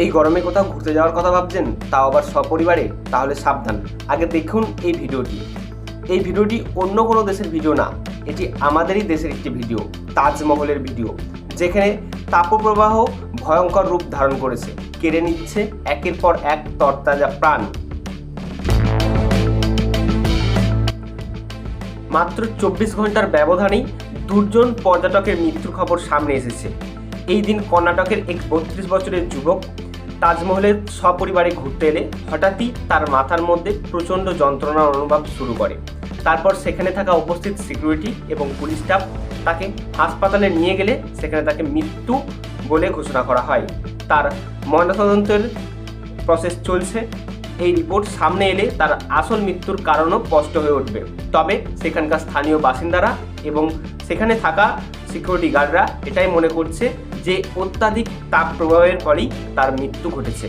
এই গরমে কোথাও ঘুরতে যাওয়ার কথা ভাবছেন, তাও আবার সপরিবারে? তাহলে সাবধান। আগে দেখুন এই ভিডিওটি। এই ভিডিওটি অন্য কোনো দেশের ভিডিও না, এটি আমাদেরই দেশের একটি ভিডিও, তাজমহলের ভিডিও, যেখানে তাপপ্রবাহ ভয়ঙ্কর রূপ ধারণ করেছে, কেড়ে নিচ্ছে একের পর এক তরতাজা প্রাণ। মাত্র চব্বিশ ঘণ্টার ব্যবধানেই দুজন পর্যটকের মৃত্যুর খবর সামনে এসেছে। এই দিন কর্ণাটকের এক বত্রিশ বছরের যুবক তাজমহলের সপরিবারে ঘুরতে এলে হঠাৎই তার মাথার মধ্যে প্রচণ্ড যন্ত্রণার অনুভব শুরু করে। তারপর সেখানে থাকা উপস্থিত সিকিউরিটি এবং পুলিশ স্টাফ তাকে হাসপাতালে নিয়ে গেলে সেখানে তাকে মৃত্যু বলে ঘোষণা করা হয়। তার ময়নাতদন্তের প্রসেস চলছে। এই রিপোর্ট সামনে এলে তার আসল মৃত্যুর কারণও স্পষ্ট হয়ে উঠবে। তবে সেখানকার স্থানীয় বাসিন্দারা এবং সেখানে থাকা সিকিউরিটি গার্ডরা এটাই মনে করছে যে অত্যাধিক তাপ প্রবাহের ফলেই তার মৃত্যু ঘটেছে।